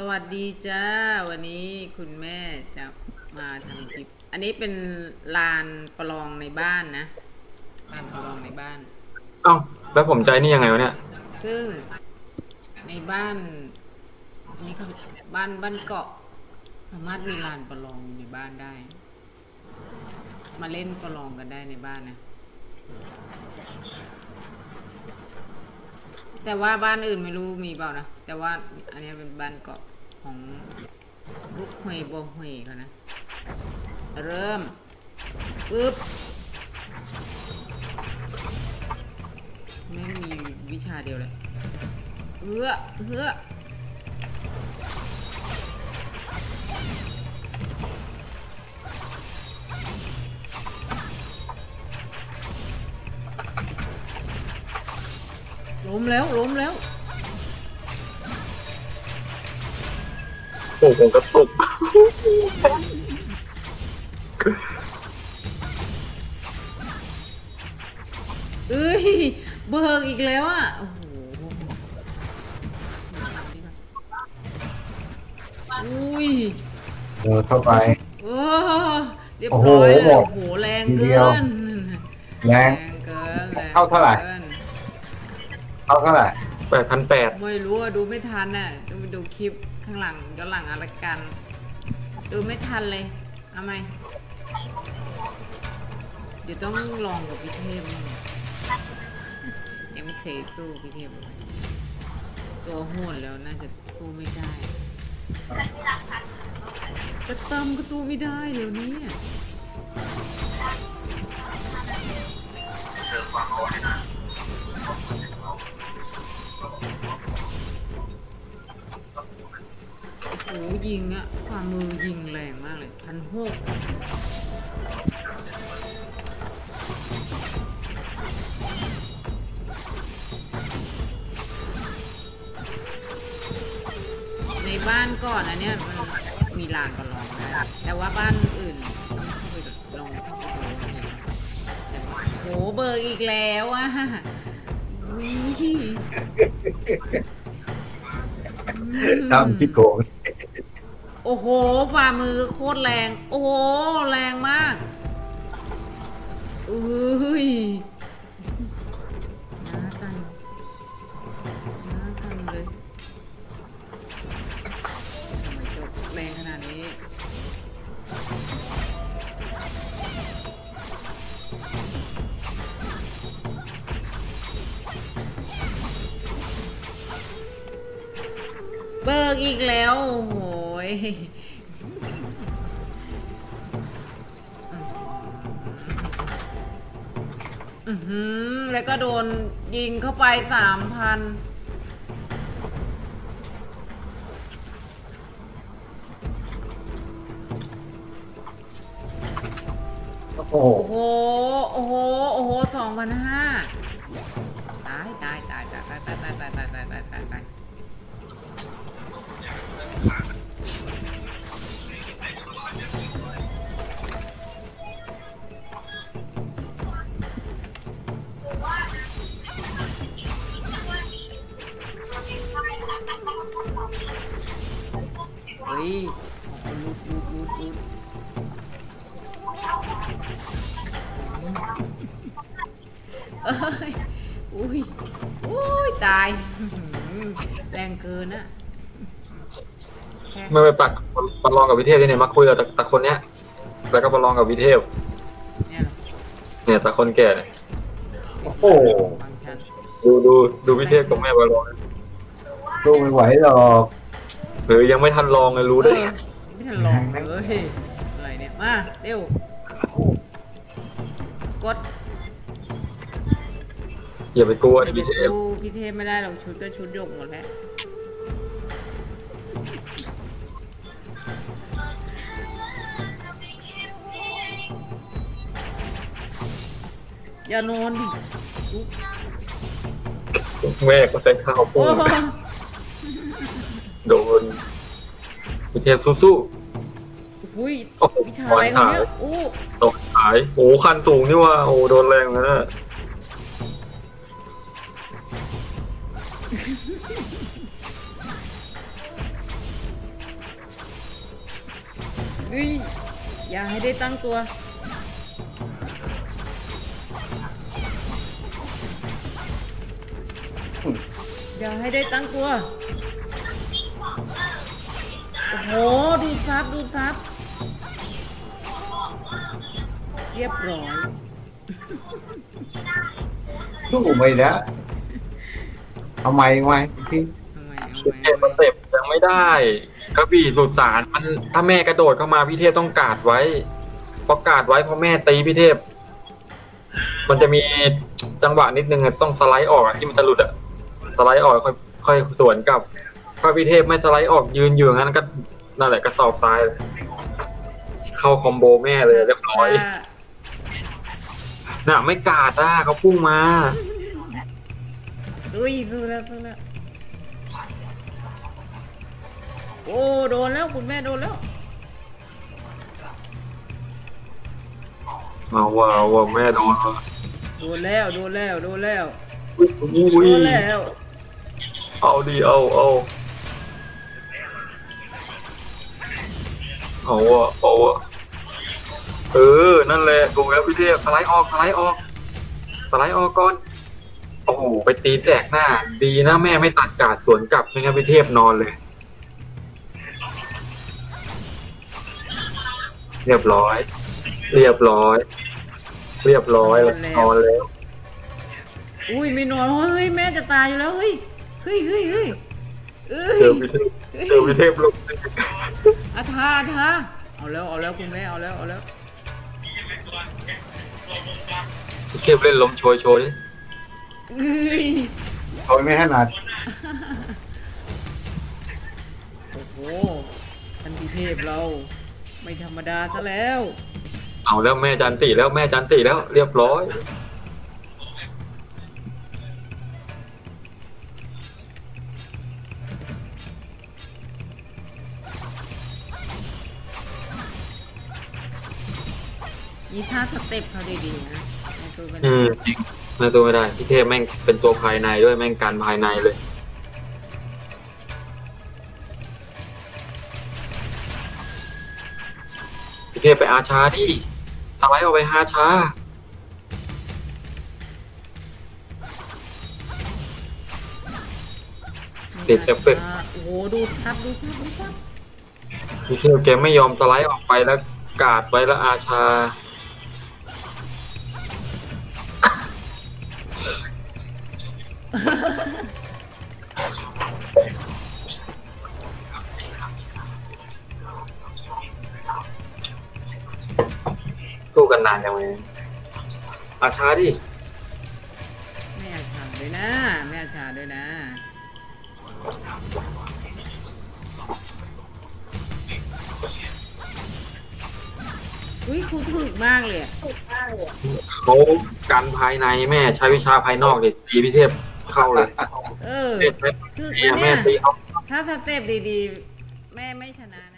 สวัสดีจ้า วันนี้คุณแม่จะมาทำคลิป อันนี้เป็นลานประลองในบ้านนะลานประลองในบ้าน เอ้าแล้วผมใจนี่ยังไงวะเนี่ย ซึ่งในบ้านอันนี้เขาบ้านบ้านเกาะ สามารถมีลานประลองในบ้านได้ มาเล่นประลองกันได้ในบ้านนะ แต่ว่าบ้านอื่นไม่รู้มีเปล่านะ แต่ว่าอันนี้เป็นบ้านเกาะของลูกหวยโบหวยเขานะ เริ่มปึ๊บไม่มีวิชาเดียวเลย เอื้อเอื้อ ล้มแล้วล้มแล้วโอ้ผมกระตุกเอ้ยเบิกอีกแล้วอะโอ้โหอุ้ยเดินเข้าไป โอ้เรียบร้อยเลยโอ้โอ้โหโหแรงทีเดีเกิยวนแรงเกินแรง เข้าเท่าไหร่กิน เอาเท่าไหร่แปดพันแปดไม่รู้อะดูไม่ทันน่ะต้องไปดูคลิปข้างหลังย้อนหลังอะไรกัน ดูไม่ทันเลยเอาไหมเดี๋ยวต้องลองกับพี่เทพมั่งยังไม่เคยสู้พี่เทพเลยตัวโหดแล้วน่าจะสู้ไม่ได้จะตำก็สู้ไม่ได้เดี๋ยวนี้อะโอ้โห ยิงอะความมือยิงแรงมากเลยพันหกในบ้านก่อนอันเนี้ยมันมีลานประลองได้แต่ว่าบ้านอื่นต้องเข้าไปลองเข้าไปดูเนี่ยแต่ว่าโหเบิกอีกแล้วอะวิทำที่โกง โอ้โหฝ่ามือโคตรแรง โอ้โห แรงมากอุ้ยน้าสั่นน้าสั่นเลยทำไมจบแรงขนาดนี้ เบิกอีกแล้ว โอ้โห ยอื้อหือแล้วก็โดนยิงเข้าไปสามพันโอ้โหโอ้โห โอ้โห โอ้โหสองพันห้าตายตายตายตายตายตายตายตาย ฮ้ยลุดลุดลุดลุดเอ้ยอุ้ยอุ้ยตายอื้อหือแรงเกินอะแค่ไม่ไปปักประลองกับวิเทพที่เนี่ยมาคุยกับตะตะคนเนี้ย แล้วก็ประลองกับวิเทพ เนี่ยเหรอเนี่ยตะคนแก่เนี่ยโอ้โห ฟังก์ชัน ดูดูดูวิเทพกับแม่ประลอง สู้ไม่ไหวหรอก หรือยังไม่ทันลองเลยรู้เอได้อไงไม่ทันลองเลยอะไรเนี่ย มา เร็ว กดอย่าไปกลัวจะวิไปเทพดูพี่เทพไม่ได้หรอกชุดก็ชุดหยกหมดแล้ว อย่านอนดิลุกแม่ก็ใส่ข้าวโอ้ปุ้งโห โดนวิเทพสู้ อุ้ยโอ้โห วิชาอะไรเขาเนี่ยโอ้ๆตกหายโอ้โหคันสูงนี่ว่าโอ้โหโดนแรงนะน่ะเฮ้ยอย่าให้ได้ตั้งตัว อย่าให้ได้ตั้งตัว โอ้โห ดูซับ ดูซับ เรียบร้อย สู้ไม่ได้เอาไม้ไว้ที่ทำไมพี่เทเอาพไว้สเต็ปยังไม่ได้กระบี่สุดสารมันถ้าแม่กระโดดเข้ามาพี่เทพต้องกาดไว้พอกาดไว้พอแม่ตีพี่เทพ มันจะมีจังหวะนิดนึงอะต้องสไลด์ออกอะที่มันจะหลุดอะสไลด์ออกค่อยค่อยสวนกลับ ถ้าพี่เทพไม่สไลด์ออกยืนอยู่อย่างนั้นก็นั่นแหละกระสอบทรายเลยเข้าคอมโบแม่เลยเรียบร้อยน่ะไม่กาดอะเขาพุ่งมา อุ้ยสู้แล้วสู้แล้วโอ้โดนแล้วคุณแม่โดนแล้วเอาว่าเอาว่าแม่โดนว่ะโดนแล้วโดนแล้วโดนแล้วอุ้ยโดนแล้วเอาดีเอาเอา เอาว่ะเอาว่ะเออ นั่นแหละถูกแล้วพี่เทพสไลด์ออกสไลด์ออกสไลด์ออกก่อน โอ้โห ไปตีแจกหน้า ดีนะแม่ไม่ตัดกาดสวนกลับไม่งั้นพี่เทพนอนเลย เรียบร้อย เรียบร้อย เรียบร้อยแล้วนอนแล้ว อุ้ยไม่นอนเฮ้ยแม่จะตายอยู่แล้วเฮ้ยเฮ้ยเฮ้ยเฮ้ยเอ้ยเจอวิเทพเจอวิเทพลูก อาทาอาทาเอาแล้วเอาแล้วคุณแม่เอาแล้วเอาแล้ววิเทพเล่นลมโชยโชยดิเอ้ยโอยไม่ถนัดโอ้โหท่านพิเทพเราไม่ธรรมดาซะแล้ว เอาแล้วแม่จันติแล้วแม่จันติแล้วเรียบร้อย นี่ท่าสเต็ปเขาดีๆนะในตัวเป็นอืมจริงแม่ตัวไม่ได้พี่เทพแม่งเป็นตัวภายในด้วยแม่งการภายในเลย พี่เทพไปอาชาดิสไลด์ออกไปหาชาติดเอฟเฟกต์ โอ้โหดูทับดูทับดูทับพี่เทพแกไม่ยอมสไลด์ออกไปแล้วกาดไว้แล้วอาชา กันนานจังเลยอาชาดิแม่อาชาด้วยนะแม่อาชาด้วยนะอุ้ยครูถึกมากเลยอะเขากันภายในแม่ใช้วิชาภายนอกดิตีพิเทพเข้าเลยเออเด็ดแม่ถึกเนี่ยนะแม่เนี่ย ตีเขา ถ้าสเต็ปดีๆ แม่ไม่ชนะนะ